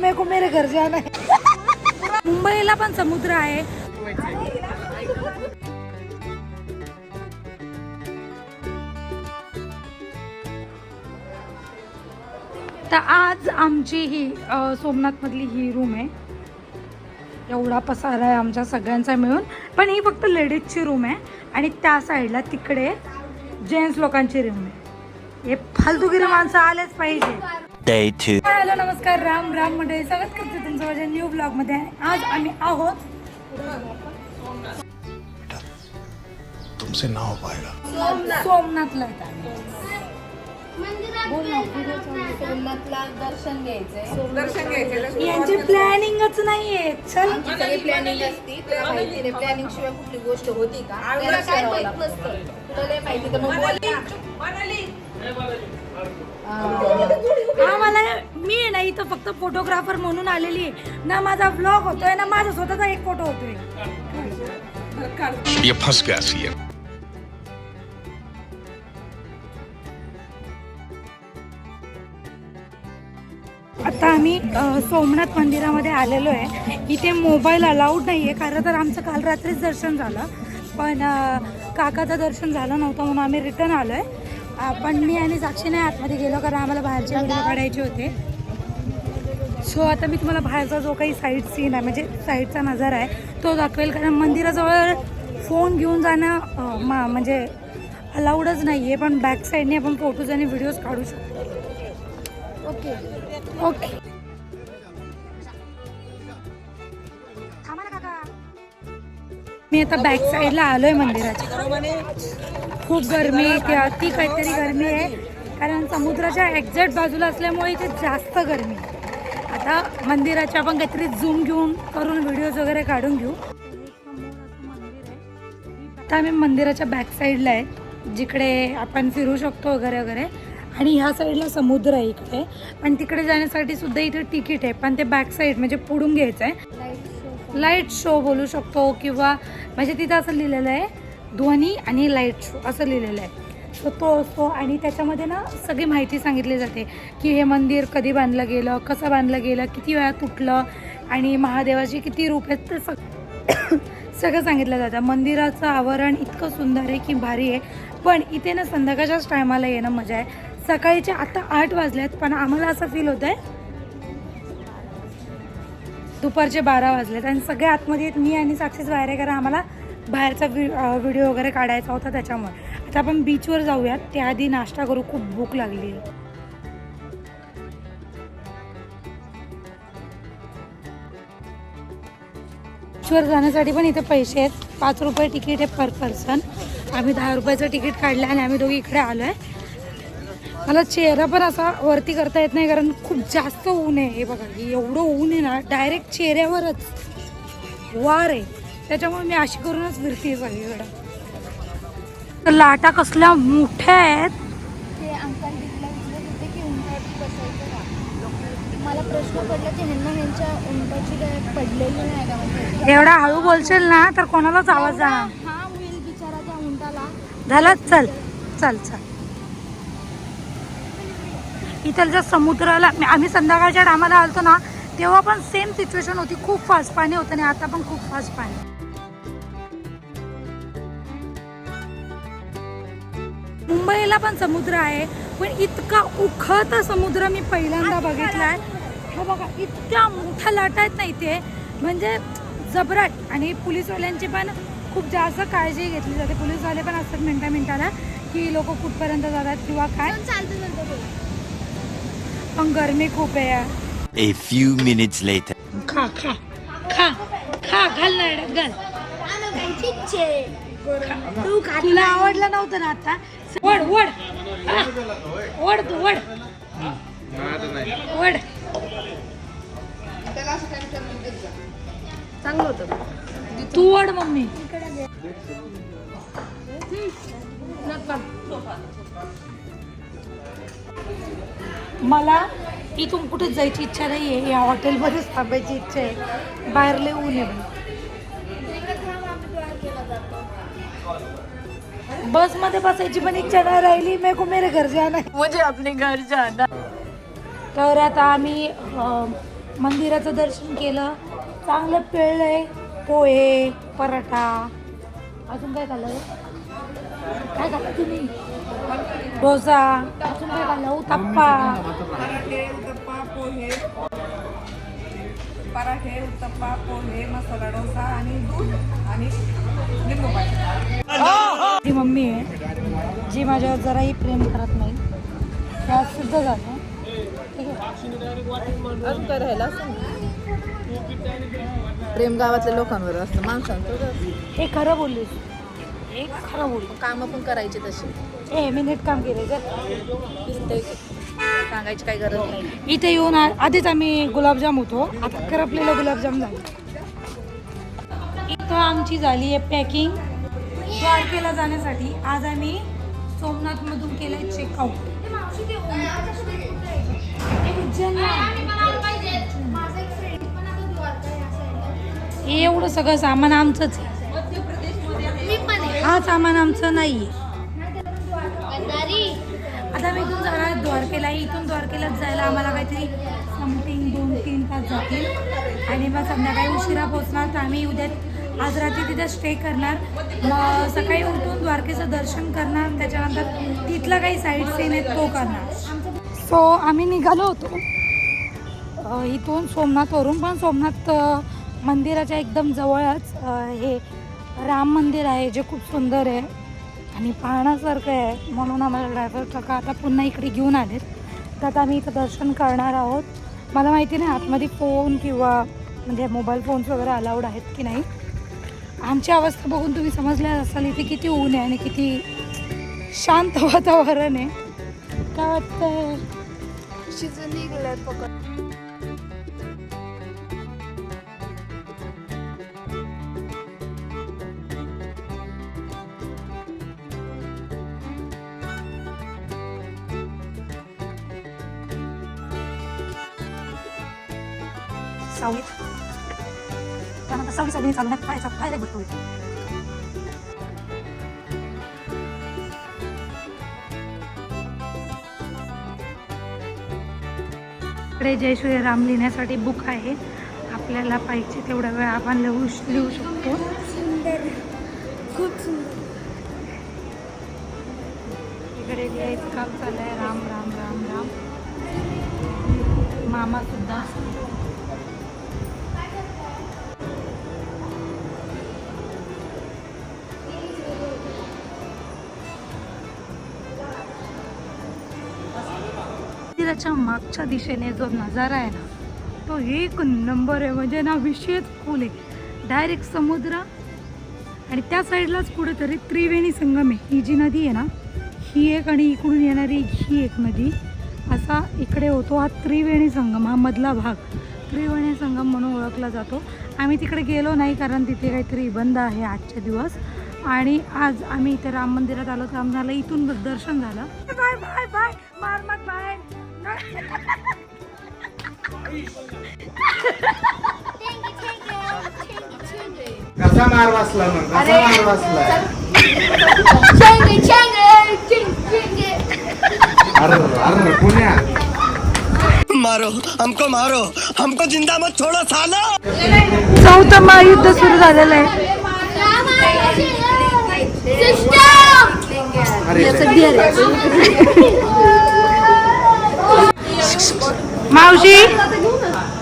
मेरे को मेरे घर जाना है. मुंबईला पण समुद्र आहे. तर आज आमची ही सोमनाथमधली ही रूम आहे. एवढा पसारा आहे आमच्या सगळ्यांचा मिळून. पण ही फक्त लेडीजची रूम आहे. आणि त्या साईडला तिकडे जेंट्स लोकांची रूम आहे. हे फालतुगिरी माणसं आलेच पाहिजे. हॅलो नमस्कार राम राम मंडळी. स्वागत करते तुमचं माझ्या न्यू ब्लॉगमध्ये. आज आम्ही आहोत तुमसे ना हो पाएगा सोमनाथला दर्शन घ्यायचंय. दर्शन घ्यायचे यांची प्लॅनिंगच नाहीये. चल. प्लॅनिंग असती. तुला माहिती प्लॅनिंग शिवाय कुठली गोष्ट होती का? त्याला काय माहीत नसतं. तुला माहिती तर मग. हा मला मी आहे ना इथं फक्त फोटोग्राफर म्हणून आलेली आहे. ना माझा ब्लॉग होतोय ना माझा स्वतःचा एक फोटो होतोय. ये फंस गया आता आम्ही सोमनाथ मंदिरामध्ये आलेलो आहे. इथे मोबाईल अलाउड नाही आहे खरं तर आमचं काल रात्रीच दर्शन झालं. पण काकाचं दर्शन झालं नव्हतं म्हणून आम्ही रिटर्न आलो आहे पण मी आणि साक्षी नाही आतमध्ये गेलो कारण आम्हाला बाहेरचे व्हिडिओ काढायचे होते. सो आता मी तुम्हाला बाहेरचा जो काही साईड सीन आहे म्हणजे साईडचा नजारा आहे तो दाखवेल. कारण मंदिराजवळ फोन घेऊन जाणं मा म्हणजे अलाउडच नाही आहे पण बॅक साईडने आपण फोटोज आणि व्हिडिओज काढू शकतो. ओके ओके मी आता बॅक साईडला आलोय मंदिराच्या. खूप गरमी आहे अति काहीतरी गरमी आहे. कारण समुद्राच्या एक्झॅक्ट बाजूला असल्यामुळे इथे जास्त गरमी आता मंदिराच्या आपण काहीतरी झूम घेऊन करून व्हिडिओज वगैरे काढून घेऊ. आता आम्ही मंदिराच्या बॅक साईडला आहे जिकडे आपण फिरू शकतो वगैरे वगैरे. आणि ह्या साईडला समुद्र आहे इकडे. पण तिकडे जाण्यासाठी सुद्धा इथे तिकीट आहे. पण ते बॅक साईड म्हणजे पुढून घ्यायचं आहे लाइट शो बोलू शकतो किंवा म्हणजे तिथं असं लिहिलेलं आहे ध्वनी आणि लाइट शो असं लिहिलेलं आहे. सो तो असतो आणि त्याच्यामध्ये ना सगळी माहिती सांगितली जाते की हे मंदिर कधी बांधलं गेलं कसं बांधलं गेलं किती वेळा तुटलं आणि महादेवाची किती रूप आहेत ते सग सगळं सांगितलं जातं. मंदिराचं आवरण इतकं सुंदर आहे की भारी आहे. पण इथे ना संध्याकाळच्याच टायमाला येणं मजा आहे. सकाळीचे आता आठ वाजले आहेत पण आम्हाला असं फील होतं आहे दुपारचे बारा वाजलेत आणि सगळे आतमध्ये आहेत. मी आणि साक्षीच बाहेर आहे कारण आम्हाला बाहेरचा व्हि व्हिडिओ वगैरे काढायचा होता त्याच्यामुळे. आता आपण बीचवर जाऊयात. त्याआधी नाश्ता करू. खूप भूक लागली. आहे बीचवर जाण्यासाठी पण इथे पैसे आहेत. पाच रुपये तिकीट आहे पर पर्सन आम्ही दहा रुपयाचं तिकीट काढलं आणि आम्ही दोघी इकडे आलो आहे मला चेहरा पण असा वरती करता येत नाही कारण खूप जास्त ऊन आहे. हे बघा एवढं ऊन आहे ना डायरेक्ट चेहऱ्यावरच. वार आहे. त्याच्यामुळे मी अशी करूनच फिरते सगळीकडं. तर लाटा कसल्या मोठ्या आहेत? म्हणजे? एवढा हळू बोलशील ना तर कोणालाच आवाज जाणार हा होईल बिचारा त्या उंटाला झाला चल चल चल. इथलच्या समुद्राला आम्ही संध्याकाळच्या टायमाला आलतो ना तेव्हा पण सेम सिच्युएशन होती. खूप फास्ट पाणी होतं आणि आता पण खूप फास्ट पाणी. मुंबईला पण समुद्र आहे पण इतका उखळता समुद्र मी पहिल्यांदा बघितलाय. हा बघा इतक्या मोठ्या लाटा आहेत ना इथे. म्हणजे जबराट. आणि पोलीसवाल्यांची पण खूप जास्त काळजी घेतली जाते. पोलीसवाले पण असतात मिनटा मिनटाला की लोक कुठपर्यंत जातात किंवा काय. पण गरमी खूप आहे. A few minutes later. खा खा खा खा घाल ना घाल. तू खा तुला आवडलं नव्हतं ना आता? वड वड. वड तू वड. वड. चांगलं होतं. तू वड मम्मी. मला इथून कुठे जायची इच्छा नाही आहे या हॉटेलमध्येच थांबायची इच्छा आहे. बाहेर लय ऊन आहे बाई. बसमध्ये बसायची पण इच्छा नाही राहिली. मे को मेरे घर जाना है. म्हणजे आपले घर जाना. तर आता आम्ही अ, मंदिराचं दर्शन केलं. चांगलं पिळलं आहे पोहे पराठा. अजून काय खाल्लं? काय खाल्लं तुम्ही? डोसा. अजून काय खाल्लं? उत्तप्पा. पराठे उत्तप्पा पोहे. पराठे उत्तप्पा पोहे मसाला डोसा आणि दूध आणि लिंबू पाणी. ती मम्मी आहे जी माझ्यावर जराही प्रेम करत नाही. ते आज सिद्ध झालं ठीक आहे? प्रेम गावातल्या लोकांवर असतं माणसांचं हे खरं बोललीस. हे खरं बोलली काम पण करायचे तसे ए मी नीट काम केलं की. सांगायची काही गरज नाही. इथे येऊन आधीच आम्ही गुलाबजाम होतो. आता करपलेलं गुलाबजाम झालं. इथं आमची झाली आहे पॅकिंग. द्वारकेला जाण्यासाठी आज आम्ही सोमनाथमधून केलं आहे चेकआउट हे एवढं सगळं सामान आमचंच आहे. हा सामान आमचं नाही आता मी इथून जाणार द्वारकेला. इथून द्वारकेलाच जायला आम्हाला काहीतरी समथिंग दोन तीन तास जातील. आणि मग संध्याकाळी उशिरा पोहोचणार तर आम्ही उद्या आज रात्री तिथे स्टे करणार. मग सकाळी उठून द्वारकेचं दर्शन करणार. त्याच्यानंतर तिथला काही साईड सीन आहेत तो करणार. सो आम्ही निघालो होतो. इथून सोमनाथवरून पण सोमनाथ मंदिराच्या एकदम जवळच हे राम मंदिर आहे जे खूप सुंदर आहे आणि पाहण्यासारखं आहे. म्हणून आम्हाला ड्रायव्हर काका आता पुन्हा इकडे घेऊन आलेत. तर आता आम्ही इथं दर्शन करणार आहोत. मला माहिती नाही आतमध्ये फोन किंवा म्हणजे मोबाईल फोन्स वगैरे अलाउड आहेत की नाही. आमची अवस्था बघून तुम्ही समजल्या असाल इथे किती ऊन आहे आणि किती शांत वातावरण आहे. काय वाटतंय? शिजून निघलं पकड. सावलीत सावली सावली चालवण्यात काय काय बघतो इकडे जय श्रीराम लिहिण्यासाठी बुक आहे. आपल्याला पाहिजे तेवढा वेळ आपण लिहू लिहू शकतो. सुंदर. खूप सुंदर. इकडे लिहायचं काम चालू आहे. राम राम राम राम. मामा सुद्धा मंदिराच्या मागच्या दिशेने जो नजारा आहे ना तो एक नंबर आहे. म्हणजे ना विशेष फुल आहे. डायरेक्ट समुद्र आणि त्या साईडलाच कुठेतरी त्रिवेणी संगम आहे. ही जी नदी आहे ना ही एक आणि इकडून येणारी ही एक नदी. असा इकडे होतो हा त्रिवेणी संगम हा मधला भाग. त्रिवेणी संगम म्हणून ओळखला जातो. आम्ही तिकडे गेलो नाही कारण तिथे काहीतरी बंद आहे आजचे दिवस. आणि आज आम्ही इथे राम मंदिरात आलो तर आम्हाला इथून दर्शन झालं. Bye bye bye. मार मग बाय. कसा मार वाचला मग? कसा मार वाचला चेंगे चेंगे चिंग चिंगे अरे अरे पुण्या. मारो हमको मारो हमको जिंदा मत छोड़ो सालो। चौथं महायुद्ध सुरू झालेलं आहे. सिस्टम अरे मावशी?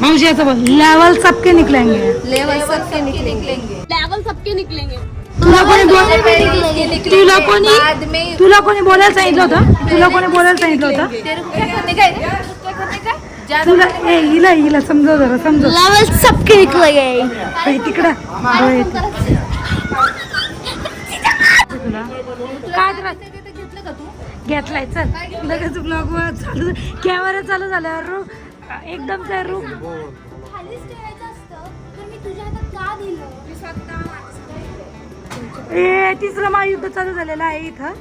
मावशी असं बोल लेवल सबके निकलेंगे. लेवल सबके निकलेंगे. लेवल सबके निकलेंगे. तुला कोणी बोल तुला कोणी तुला कोणी बोलायला सांगितलं होतं? तुला कोणी बोलायला सांगितलं होतं? तेरे को क्या करने का है क्या करने का ज्यादा तुला ए हिला हिला समजव जरा समजव. लेवल सबके निकलेंगे. तिकडं. तुला? काय घेतलाय चल. लगेच ब्लॉग चालू कॅमेरा चालू झाल्यावर एकदम त्या रू खालीच ठेवायचं असतं तर मी तुझ्या हातात का दिलं? ए तिसरं महायुद्ध चालू झालेलं आहे इथं.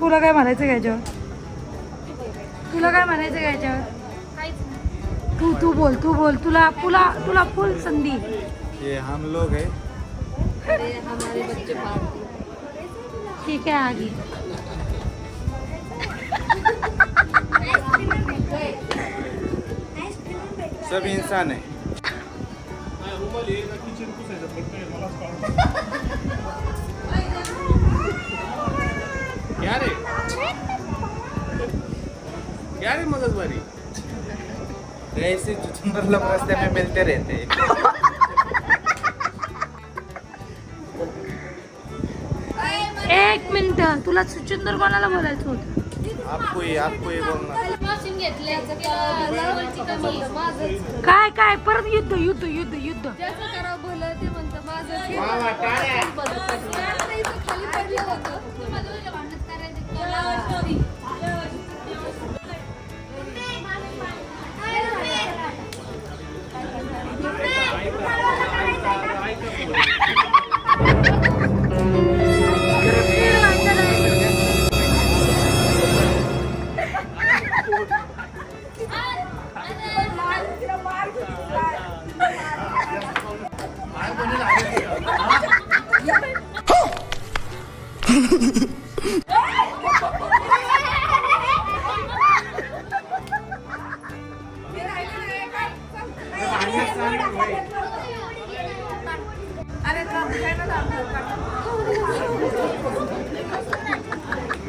तुला काय म्हणायचं घ्यायच्यावर तुला काय म्हणायचं घ्यायच्यावर तू तू बोल तू बोल. तुला तुला तुला फुल संधी. ये हम लोग है. ठीक आहे आगी. सब इंसान है। क्या रे? क्या रे मगजमारी ऐसे चुचुंदर लोग रास्ते में मिलते रहते हैं। एक मिनिट तुला सुचुंदर कोणाला बोलायचं होतं? आपको ही आपको ही बोलना। काय काय? परत युद्ध युद्ध युद्ध युद्ध. त्याचं करावं भलं ते म्हणतं माझं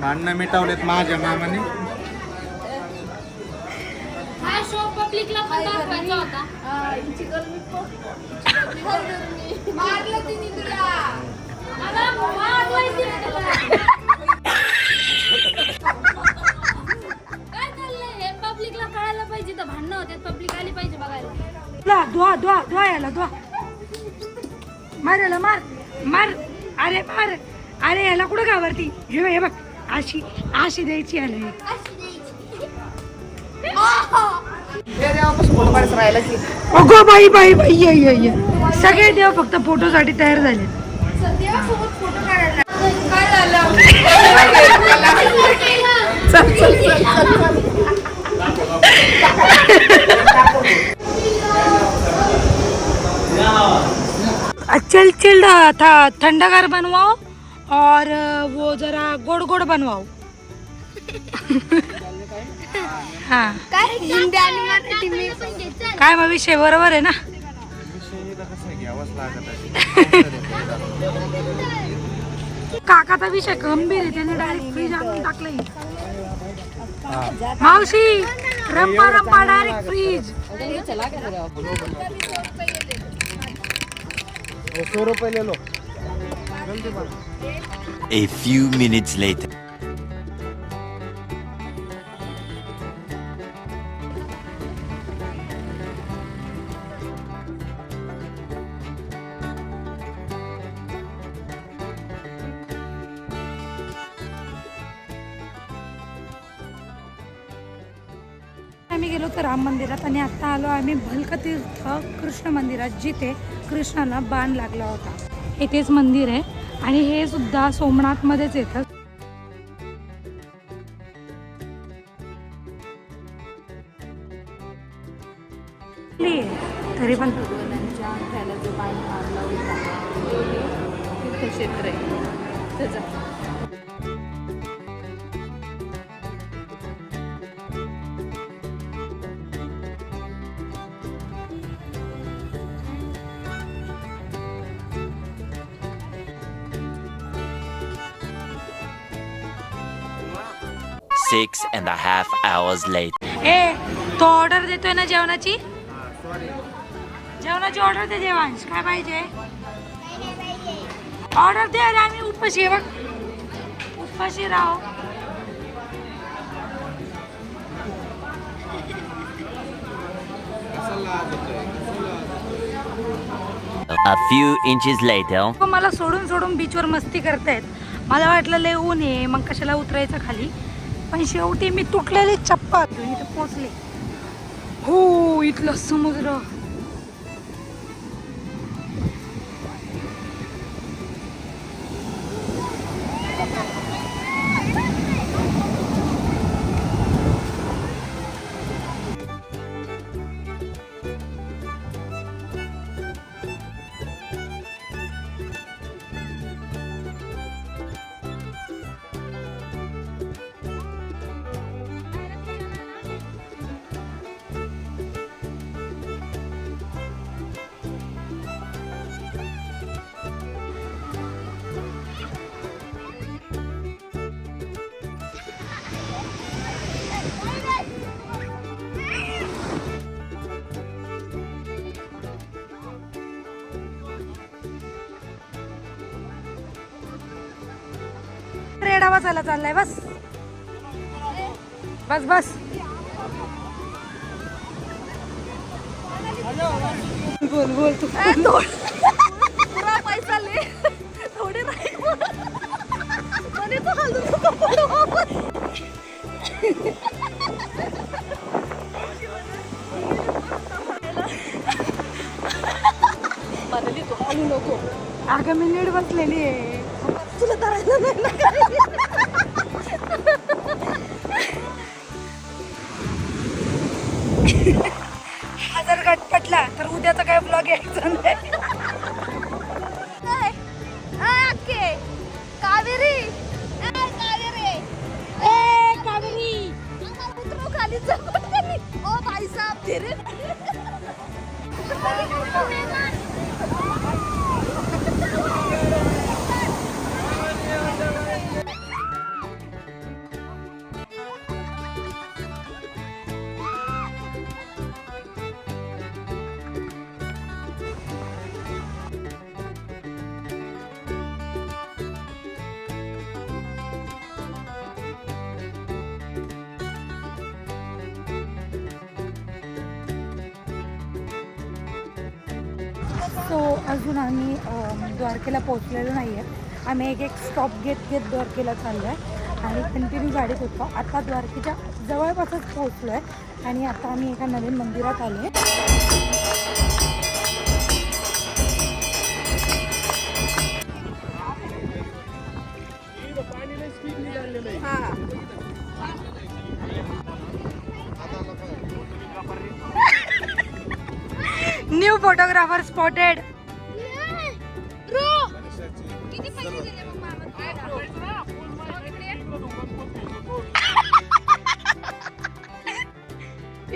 भांडणं मिटवलेत माझ्या मामाने. हा शो पब्लिकला पण दाखवायचा होता. मारलं तिने तुला मला वाजवायची नाही तुला. काय चाललंय हे पब्लिकला कळायला पाहिजे तर भांडणं होते पब्लिक आली पाहिजे बघायला तुला धुवा धुवा धुवा याला धुवा. मार याला मार मार. अरे मार. अरे याला कुठं घाबरती? हे बघ, हे बघ. अशी अशी द्यायची याला अगो बाई बाई बाई ये ये ये. सगळे देव फक्त फोटोसाठी तयार झाले. चिल चिल था ठंडागार बनवाओ और वो जरा गोड गोड बनवाओ। हाँ। काय हिंदी आणि मराठी मिक्स काय मग विषय बरोबर आहे. ना घ्यावंच लागत आहे. काकाचा विषय गंभीर आहे. त्याने डायरेक्ट फ्रीज आणून टाकलंय. मावशी रंपा रंपा डायरेक्ट फ्रीज सौ रुपये ले लो A few minutes later. आम्ही गेलो होतो राम मंदिरात आणि आता आलो आम्ही भलकतीर्थ कृष्ण मंदिरात जिथे कृष्णाला बाण लागला होता इथेच मंदिर आहे आणि हे सुद्धा सोमनाथमध्येच येतं. तरी पण तीर्थक्षेत्र आहे. त्याचा and a half hours later. ए तो ऑर्डर देतोय ना जेवणाची? जेवणाची ऑर्डर दे जेवांश काय पाहिजे? ऑर्डर दे अरे आम्ही उपाशी आहे बघ उपाशी राहो A few inches later. मला सोडून सोडून बीचवर मस्ती करतायत. मला वाटलं लय ऊन आहे मग कशाला उतरायचं खाली? पण शेवटी मी तुटलेली चप्पल. घेऊन इथे पोचले हो इथलं समुद्र. पेढा बसायला चाललाय बस. बस बस. बोल बोल तू. पुरा पैसा ले. थोडे नाही म्हणे तो हलू नको. अगं मी नीट बसलेली आहे. हा जर गटपटला तर उद्याचा काय ब्लॉग यायचा नाही. कावेरी ए, कावेरी. ए कावेरी. उतरू खाली जाऊ. सो अजून आम्ही द्वारकेला पोहोचलेलो नाही आहे आम्ही एक एक स्टॉप घेत घेत द्वारकेला चाललो आहे आणि कंटिन्यू गाडीत होतो. आता द्वारकेच्या जवळपासच पोहोचलो आहे आणि आता आम्ही एका नवीन मंदिरात आलो आहे फोटोग्राफर स्पॉटेड.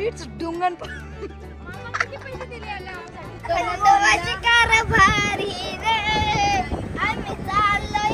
इट्स डुंगण कारभारी रे. आम्ही चाललो